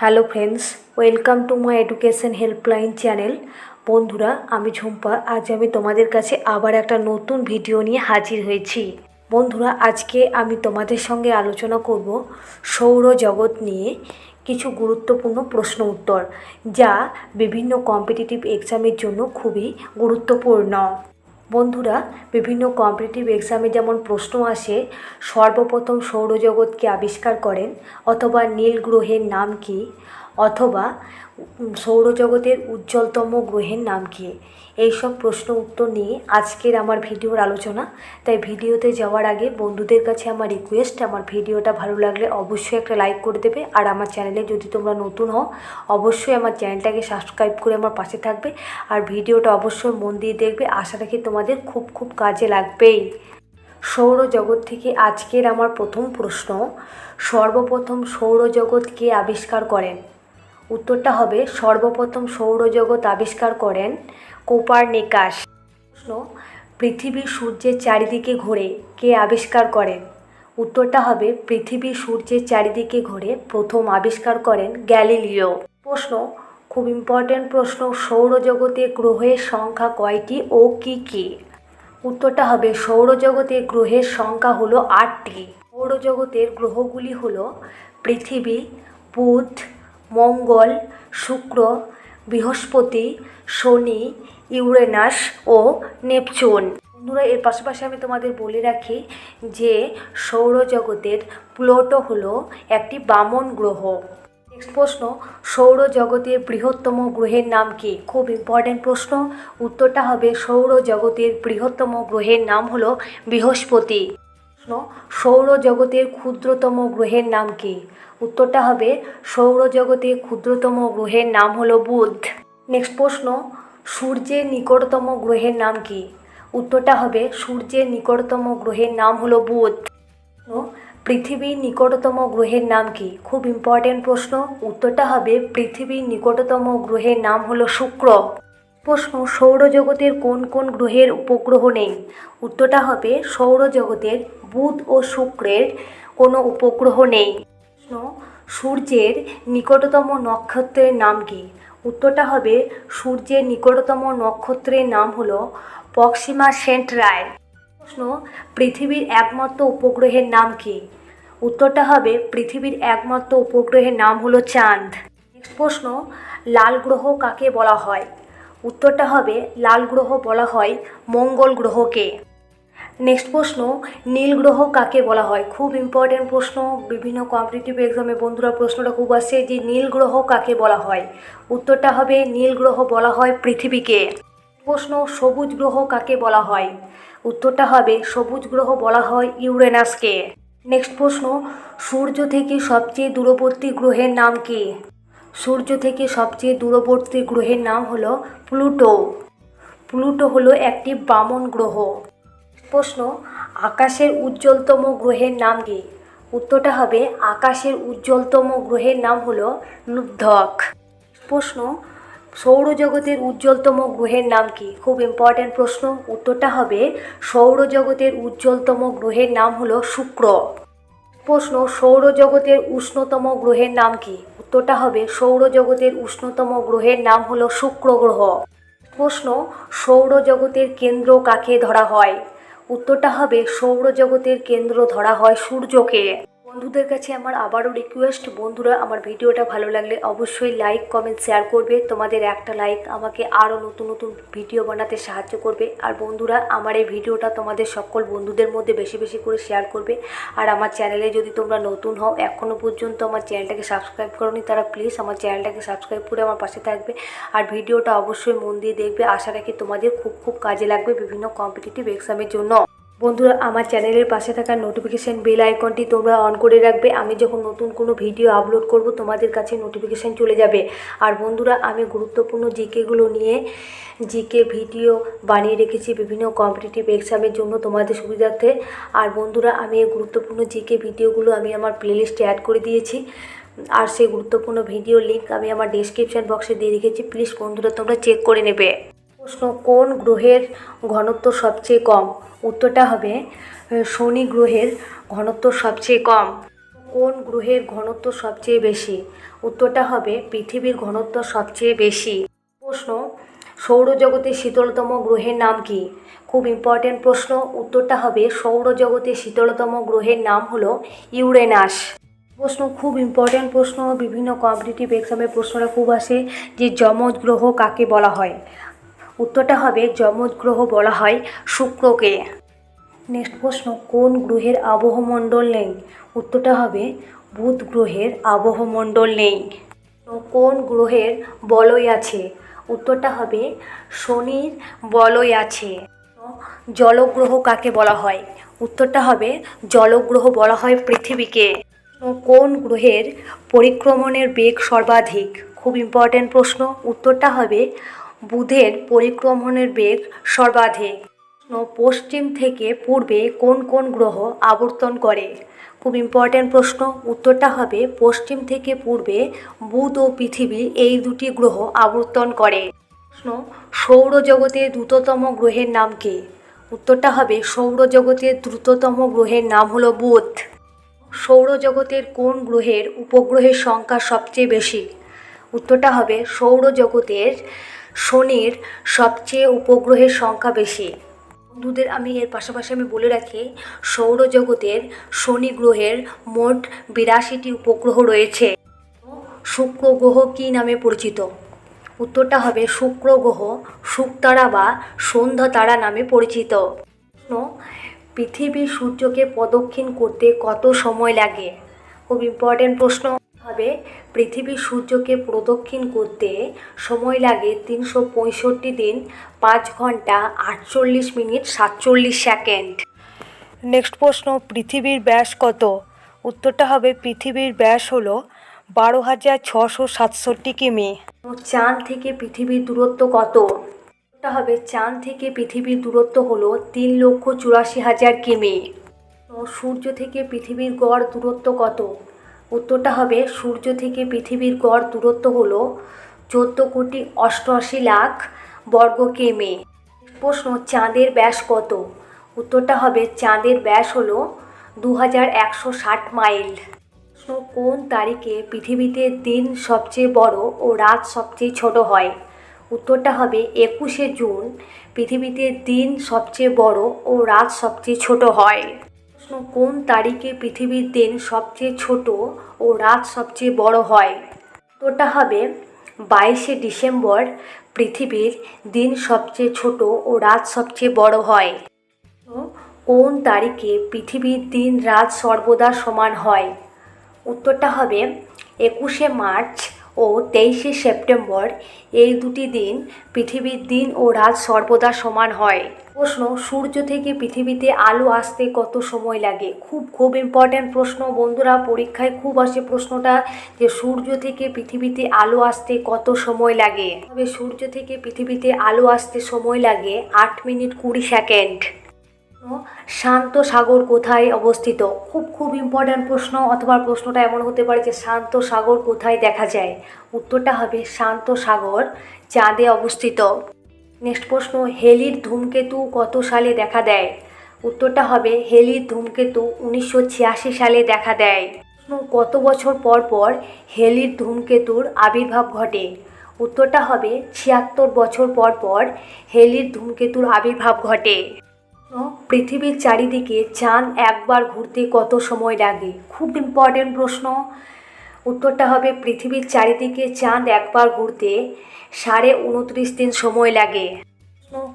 Hello friends welcome to my education helpline channel বন্ধুরা, আমি ঝুম্পা, আজ আমি তোমাদের কাছে আবার একটা নতুন ভিডিও নিয়ে হাজির হয়েছি। বন্ধুরা, আজকে আমি তোমাদের সঙ্গে আলোচনা করব সৌরজগৎ নিয়ে কিছু গুরুত্বপূর্ণ প্রশ্ন উত্তর, যা বিভিন্ন কম্পিটিটিভ এক্সামের জন্য খুবই গুরুত্বপূর্ণ। বন্ধুরা, বিভিন্ন কম্পিটিটিভ এক্সামে যেমন প্রশ্ন আসে, সর্বপ্রথম সৌরজগৎকে আবিষ্কার করেন অথবা নীল গ্রহের নাম কী? অথবা সৌরজগতের উজ্জ্বলতম গ্রহের নাম কী? এইসব প্রশ্ন উত্তর নিয়ে আজকের আমার ভিডিওর আলোচনা। তাই ভিডিওতে যাওয়ার আগে বন্ধুদের কাছে আমার রিকোয়েস্ট আমার ভিডিওটা ভালো লাগলে অবশ্যই একটা লাইক করে দেবে। আর আমার চ্যানেলে যদি তোমরা নতুন হও, অবশ্যই আমার চ্যানেলটাকে সাবস্ক্রাইব করে আমার পাশে থাকবে। আর ভিডিওটা অবশ্যই মন দিয়ে দেখবে। আশা রাখি তোমাদের খুব খুব কাজে লাগবেই। সৌরজগৎ থেকে আজকের আমার প্রথম প্রশ্ন, সর্বপ্রথম সৌরজগৎ কে আবিষ্কার করেন? উত্তরটা হবে, সর্বপ্রথম সৌরজগৎ আবিষ্কার করেন কোপারনিকাস। প্রশ্ন পৃথিবী সূর্যের চারিদিকে ঘোরে কে আবিষ্কার করেন? উত্তরটা হবে পৃথিবী সূর্যের চারিদিকে ঘোরে প্রথম আবিষ্কার করেন গ্যালিলিও। প্রশ্ন, খুব ইম্পর্ট্যান্ট প্রশ্ন, সৌরজগতে গ্রহের সংখ্যা কয়টি ও কি কি? উত্তরটা হবে, সৌরজগতে গ্রহের সংখ্যা হলো আটটি। সৌরজগতের গ্রহগুলি হলো পৃথিবী, বুধ মঙ্গল, শুক্র, বৃহস্পতি, শনি, ইউরেনাস ও নেপচুন। বন্ধুরা, এর পাশাপাশি আমি তোমাদের বলে রাখি যে সৌরজগতের প্লুটো হলো একটি বামন গ্রহ। নেক্সট প্রশ্ন, সৌরজগতের বৃহত্তম গ্রহের নাম কি? খুব ইম্পর্ট্যান্ট প্রশ্ন। উত্তরটা হবে সৌরজগতের বৃহত্তম গ্রহের নাম হলো বৃহস্পতি। সৌরজগতের ক্ষুদ্রতম গ্রহের নাম কি? উত্তরটা হবে, সৌরজগতের ক্ষুদ্রতম গ্রহের নাম হলো বুধ। নেক্সট প্রশ্ন, সূর্যের নিকটতম গ্রহের নাম কি? উত্তরটা হবে, সূর্যের নিকটতম গ্রহের নাম হলো বুধ। পৃথিবীর নিকটতম গ্রহের নাম কি? খুব ইম্পর্ট্যান্ট প্রশ্ন। উত্তরটা হবে, পৃথিবীর নিকটতম গ্রহের নাম হলো শুক্র। প্রশ্ন, সৌরজগতের কোন কোন গ্রহের উপগ্রহ নেই? উত্তরটা হবে, সৌরজগতের বুধ ও শুক্রের কোনো উপগ্রহ নেই। প্রশ্ন, সূর্যের নিকটতম নক্ষত্রের নাম কি? উত্তরটা হবে, সূর্যের নিকটতম নক্ষত্রের নাম হল পক্সিমা সেন্ট্রায় প্রশ্ন, পৃথিবীর একমাত্র উপগ্রহের নাম কি? উত্তরটা হবে, পৃথিবীর একমাত্র উপগ্রহের নাম হলো চাঁদ। নেক্সট প্রশ্ন, লাল গ্রহ কাকে বলা হয়? উত্তরটা হবে লাল গ্রহ বলা হয় মঙ্গল গ্রহকে। নেক্সট প্রশ্ন, নীল গ্রহ কাকে বলা হয়? খুব ইম্পর্ট্যান্ট প্রশ্ন, বিভিন্ন কম্পিটিটিভ এক্সামে বন্ধুরা প্রশ্নটা খুব আসছে যে নীল গ্রহ কাকে বলা হয়? উত্তরটা হবে নীল গ্রহ বলা হয় পৃথিবীকে। প্রশ্ন, সবুজ গ্রহ কাকে বলা হয়? উত্তরটা হবে সবুজ গ্রহ বলা হয় ইউরেনাসকে। নেক্সট প্রশ্ন, সূর্য থেকে সবচেয়ে দূরবর্তী গ্রহের নাম কি? সূর্য থেকে সবচেয়ে দূরবর্তী গ্রহের নাম হলো প্লুটো। প্লুটো হলো একটি বামন গ্রহ। প্রশ্ন, আকাশের উজ্জ্বলতম গ্রহের নাম কি? উত্তরটা হবে, আকাশের উজ্জ্বলতম গ্রহের নাম হলো লুব্ধক। প্রশ্ন, সৌরজগতের উজ্জ্বলতম গ্রহের নাম কি? খুব ইম্পর্ট্যান্ট প্রশ্ন। উত্তরটা হবে, সৌরজগতের উজ্জ্বলতম গ্রহের নাম হলো শুক্র। প্রশ্ন, সৌরজগতের উষ্ণতম গ্রহের নাম কি? উত্তরটা হবে সৌরজগতের উষ্ণতম গ্রহের নাম হল শুক্র গ্রহ। প্রশ্ন, সৌরজগতের কেন্দ্র কাকে ধরা হয়? উত্তরটা হবে সৌরজগতের কেন্দ্র ধরা হয় সূর্যকে। বন্ধুদের কাছে আমার আবারও রিকোয়েস্ট বন্ধুরা, আমার ভিডিওটা ভালো লাগলে অবশ্যই লাইক কমেন্ট শেয়ার করবে। তোমাদের একটা লাইক আমাকে আরও নতুন নতুন ভিডিও বানাতে সাহায্য করবে। আর বন্ধুরা, আমার এই ভিডিওটা তোমাদের সকল বন্ধুদের মধ্যে বেশি বেশি করে শেয়ার করবে। আর আমার চ্যানেলে যদি তোমরা নতুন হও এখনও পর্যন্ত আমার চ্যানেলটাকে সাবস্ক্রাইব করোনি, তারা প্লিজ আমার চ্যানেলটাকে সাবস্ক্রাইব করে আমার পাশে থাকবে। আর ভিডিওটা অবশ্যই মন দিয়ে দেখবে। আশা রাখি তোমাদের খুব খুব কাজে লাগবে বিভিন্ন কম্পিটিটিভ এক্সামের জন্য। বন্ধুরা, আমার চ্যানেলের পাশে থাকা নোটিফিকেশান বেল আইকনটি তোমরা অন করে রাখবে। আমি যখন নতুন কোনো ভিডিও আপলোড করব, তোমাদের কাছে নোটিফিকেশান চলে যাবে। আর বন্ধুরা, আমি গুরুত্বপূর্ণ জিকেগুলো নিয়ে জিকে ভিডিও বানিয়ে রেখেছি বিভিন্ন কম্পিটিটিভ এক্সামের জন্য তোমাদের সুবিধার্থে। আর বন্ধুরা, আমি এই গুরুত্বপূর্ণ জিকে ভিডিওগুলো আমি আমার প্লেলিস্টে অ্যাড করে দিয়েছি। আর সেই গুরুত্বপূর্ণ ভিডিও লিঙ্ক আমি আমার ডেসক্রিপশান বক্সে দিয়ে রেখেছি। প্লিজ বন্ধুরা, তোমরা চেক করে নেবে। প্রশ্ন, কোন গ্রহের ঘনত্ব সবচেয়ে কম? উত্তরটা হবে শনি গ্রহের ঘনত্ব সবচেয়ে কম। কোন গ্রহের ঘনত্ব সবচেয়ে বেশি? উত্তরটা হবে, পৃথিবীর ঘনত্ব সবচেয়ে বেশি। প্রশ্ন, সৌরজগতের শীতলতম গ্রহের নাম কি? খুব ইম্পর্টেন্ট প্রশ্ন। উত্তরটা হবে, সৌরজগতের শীতলতম গ্রহের নাম হলো ইউরেনাস। প্রশ্ন, খুব ইম্পর্টেন্ট প্রশ্ন। বিভিন্ন কম্পিটিটিভ এক্সামে প্রশ্নটা খুব আসে যে যমজ গ্রহ কাকে বলা হয়? উত্তরটা হবে যমজ গ্রহ বলা হয় শুক্রকে। নেক্সট প্রশ্ন, কোন গ্রহের আবহমণ্ডল নেই? উত্তরটা হবে বুধ গ্রহের আবহমণ্ডল নেই। কোন গ্রহের বলয় আছে? উত্তরটা হবে শনির বলয় আছে। জলগ্রহ কাকে বলা হয়? উত্তরটা হবে জলগ্রহ বলা হয় পৃথিবীকে। কোন গ্রহের পরিক্রমণের বেগ সর্বাধিক? খুব ইম্পর্ট্যান্ট প্রশ্ন। উত্তরটা হবে বুধের পরিক্রমণের বেগ সর্বাধিক। পশ্চিম থেকে পূর্বে কোন কোন গ্রহ আবর্তন করে? খুব ইম্পর্ট্যান্ট প্রশ্ন। উত্তরটা হবে পশ্চিম থেকে পূর্বে বুধ ও পৃথিবী এই দুটি গ্রহ আবর্তন করে। প্রশ্ন, সৌরজগতের দ্রুততম গ্রহের নাম কি? উত্তরটা হবে সৌরজগতের দ্রুততম গ্রহের নাম হলো বুধ। সৌরজগতের কোন গ্রহের উপগ্রহের সংখ্যা সবচেয়ে বেশি? উত্তরটা হবে সৌরজগতের শনির সবচেয়ে উপগ্রহের সংখ্যা বেশি। বন্ধুদের আমি এর পাশাপাশি আমি বলে রাখি, সৌরজগতের শনি গ্রহের মোট বিরাশিটি উপগ্রহ রয়েছে। শুক্র গ্রহ কী নামে পরিচিত? উত্তরটা হবে শুক্র গ্রহ, শুকতারা বা সন্ধ্যা তারা নামে পরিচিত। পৃথিবী সূর্যকে প্রদক্ষিণ করতে কত সময় লাগে? খুব ইম্পর্টেন্ট প্রশ্ন। হবে পৃথিবী সূর্যকে প্রদক্ষিণ করতে সময় লাগে তিনশো পঁয়ষট্টি দিন, পাঁচ ঘণ্টা, আটচল্লিশ মিনিট, সাতচল্লিশ সেকেন্ড। নেক্সট প্রশ্ন, পৃথিবীর ব্যাস কত? উত্তরটা হবে, পৃথিবীর ব্যাস হলো বারো হাজার ছশো সাতষট্টি কিমি। চাঁদ থেকে পৃথিবীর দূরত্ব কত? উত্তরটা হবে, চাঁদ থেকে পৃথিবীর দূরত্ব হলো তিন লক্ষ চুরাশি হাজার কিমি। সূর্য থেকে পৃথিবীর গড় দূরত্ব কত? উত্তরটা হবে, সূর্য থেকে পৃথিবীর গড় দূরত্ব হল চোদ্দ কোটি অষ্টআশি লাখ বর্গ কিমি। প্রশ্ন, চাঁদের ব্যাস কত? উত্তরটা হবে, চাঁদের ব্যাস হল দু হাজার একশো ষাট মাইল। প্রশ্ন, কোন তারিখে পৃথিবীতে দিন সবচেয়ে বড় ও রাত সবচেয়ে ছোট হয়? উত্তরটা হবে, একুশে জুন, পৃথিবীতে দিন সবচেয়ে বড় ও রাত সবচেয়ে ছোট হয়। কোন তারিখে পৃথিবীর দিন সবচেয়ে ছোট ও রাত সবচেয়ে বড় হয়? উত্তরটা হবে বাইশে ডিসেম্বর, পৃথিবীর দিন সবচেয়ে ছোট ও রাত সবচেয়ে বড় হয়। কোন তারিখে পৃথিবীর দিন রাত সর্বদা সমান হয়? উত্তরটা হবে একুশে মার্চ ও তেইশে সেপ্টেম্বর, এই দুটি দিন পৃথিবীর দিন ও রাত সর্বদা সমান হয়। প্রশ্ন, সূর্য থেকে পৃথিবীতে আলো আসতে কত সময় লাগে? খুব খুব ইম্পর্ট্যান্ট প্রশ্ন। বন্ধুরা, পরীক্ষায় খুব আসে প্রশ্নটা যে, সূর্য থেকে পৃথিবীতে আলো আসতে কত সময় লাগে? তবে সূর্য থেকে পৃথিবীতে আলো আসতে সময় লাগে আট মিনিট কুড়ি সেকেন্ড। শান্ত সাগর কোথায় অবস্থিত? খুব খুব ইম্পর্ট্যান্ট প্রশ্ন, অথবা প্রশ্নটা এমন হতে পারে যে শান্ত সাগর কোথায় দেখা যায়? উত্তরটা হবে শান্ত সাগর চাঁদে অবস্থিত। নেক্সট প্রশ্ন, হেলির ধূমকেতু কত সালে দেখা দেয়? উত্তরটা হবে হেলির ধূমকেতু উনিশশো ছিয়াশি সালে দেখা দেয়। কত বছর পর পর হেলির ধূমকেতুর আবির্ভাব ঘটে? উত্তরটা হবে ছিয়াত্তর বছর পর পর হেলির ধূমকেতুর আবির্ভাব ঘটে। পৃথিবীর চারিদিকে চাঁদ একবার ঘুরতে কত সময় লাগে? খুব ইম্পর্টেন্ট প্রশ্ন। উত্তরটা হবে পৃথিবীর চারিদিকে চাঁদ একবার ঘুরতে সাড়ে উনত্রিশ দিন সময় লাগে।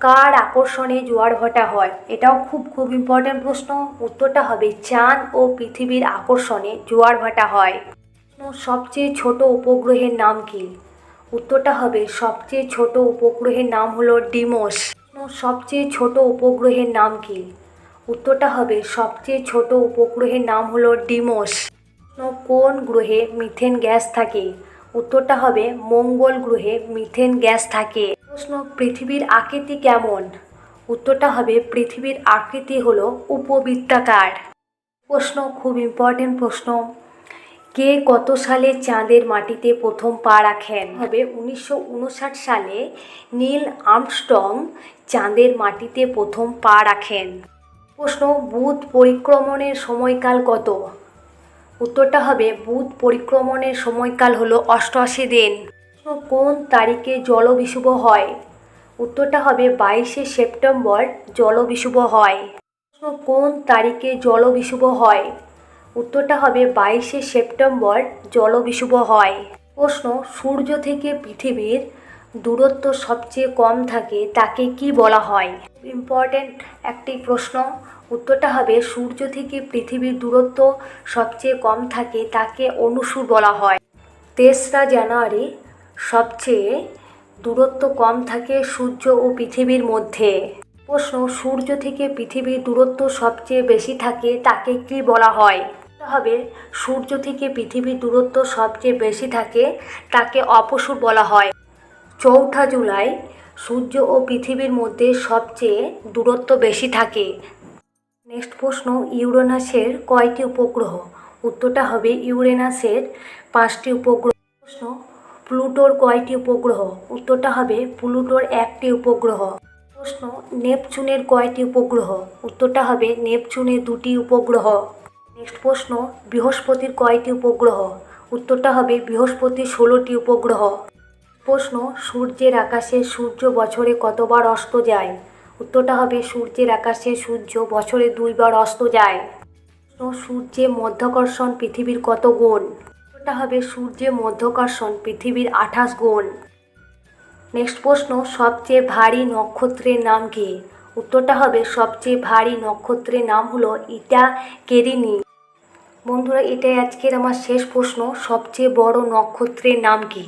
কার আকর্ষণে জোয়ার ভাটা হয়? এটাও খুব খুব ইম্পর্টেন্ট প্রশ্ন। উত্তরটা হবে চাঁদ ও পৃথিবীর আকর্ষণে জোয়ার ভাটা হয়। সবচেয়ে ছোট উপগ্রহের নাম কি? উত্তরটা হবে সবচেয়ে ছোট উপগ্রহের নাম হলো ডিমোস। সবচেয়ে ছোট উপগ্রহের নাম কি? উত্তরটা হবে, সবচেয়ে ছোট উপগ্রহের নাম হলো ডিমোস। কোন গ্রহে মিথেন গ্যাস থাকে? উত্তরটা হবে, মঙ্গল গ্রহে মিথেন গ্যাস থাকে। প্রশ্ন, পৃথিবীর আকৃতি কেমন? উত্তরটা হবে, পৃথিবীর আকৃতি হলো উপবৃত্তাকার। প্রশ্ন, খুব ইম্পর্টেন্ট প্রশ্ন। কে কত সালে চাঁদের মাটিতে প্রথম পা রাখেন? হবে উনিশশো উনষাট সালে নীল আর্মস্ট্রং চাঁদের মাটিতে প্রথম পা রাখেন। প্রশ্ন, বুধ পরিক্রমণের সময়কাল কত? উত্তরটা হবে, বুধ পরিক্রমণের সময়কাল হলো অষ্টআশি দিন। কোন তারিখে জলবিশুভ হয়? উত্তরটা হবে, বাইশে সেপ্টেম্বর জলবিশুভ হয়। কোন তারিখে জলবিশুভ হয়? উত্তরটা হবে বাইশে সেপ্টেম্বর জলবিশুভ হয়। প্রশ্ন, সূর্য থেকে পৃথিবীর দূরত্ব সবচেয়ে কম থাকে তাকে কি বলা হয়? ইম্পর্ট্যান্ট একটি প্রশ্ন। উত্তরটা হবে, সূর্য থেকে পৃথিবীর দূরত্ব সবচেয়ে কম থাকে তাকে অনুসূর বলা হয়। তেসরা জানুয়ারি, সবচেয়ে দূরত্ব কম থাকে সূর্য ও পৃথিবীর মধ্যে। প্রশ্ন, সূর্য থেকে পৃথিবীর দূরত্ব সবচেয়ে বেশি থাকে তাকে কি বলা হয়? হবে, সূর্য থেকে পৃথিবীর দূরত্ব সবচেয়ে বেশি থাকে, তাকে অপসূর বলা হয়। চৌঠা জুলাই, সূর্য ও পৃথিবীর মধ্যে সবচেয়ে দূরত্ব বেশি থাকে। নেক্সট প্রশ্ন, ইউরেনাসের কয়টি উপগ্রহ? উত্তরটা হবে ইউরেনাসের পাঁচটি উপগ্রহ। প্রশ্ন, প্লুটোর কয়টি উপগ্রহ? উত্তরটা হবে প্লুটোর একটি উপগ্রহ। প্রশ্ন, নেপচুনের কয়টি উপগ্রহ? উত্তরটা হবে নেপচুনের দুটি উপগ্রহ। নেক্সট প্রশ্ন বৃহস্পতির কয়টি উপগ্রহ? উত্তরটা হবে বৃহস্পতির ষোলোটি উপগ্রহ। প্রশ্ন, সূর্যের আকাশে সূর্য বছরে কতবার অস্ত যায়? উত্তরটা হবে সূর্যের আকাশে সূর্য বছরে দুইবার অস্ত যায়। প্রশ্ন, সূর্যে মধ্যাকর্ষণ পৃথিবীর কত গুণ? উত্তরটা হবে সূর্যে মধ্যাকর্ষণ পৃথিবীর আঠাশ গুণ। নেক্সট প্রশ্ন, সবচেয়ে ভারী নক্ষত্রের নাম কি? উত্তরটা হবে সবচেয়ে ভারী নক্ষত্রের নাম হলো ইটা কেরিনি। বন্ধুরা, এটাই আজকের আমার শেষ প্রশ্ন। সবচেয়ে বড় নক্ষত্রের নাম কি?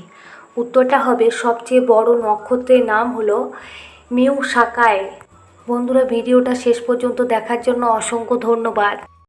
উত্তরটা হবে, সবচেয়ে বড় নক্ষত্রের নাম হলো মিউ সাকায় বন্ধুরা, ভিডিওটা শেষ পর্যন্ত দেখার জন্য অসংখ্য ধন্যবাদ।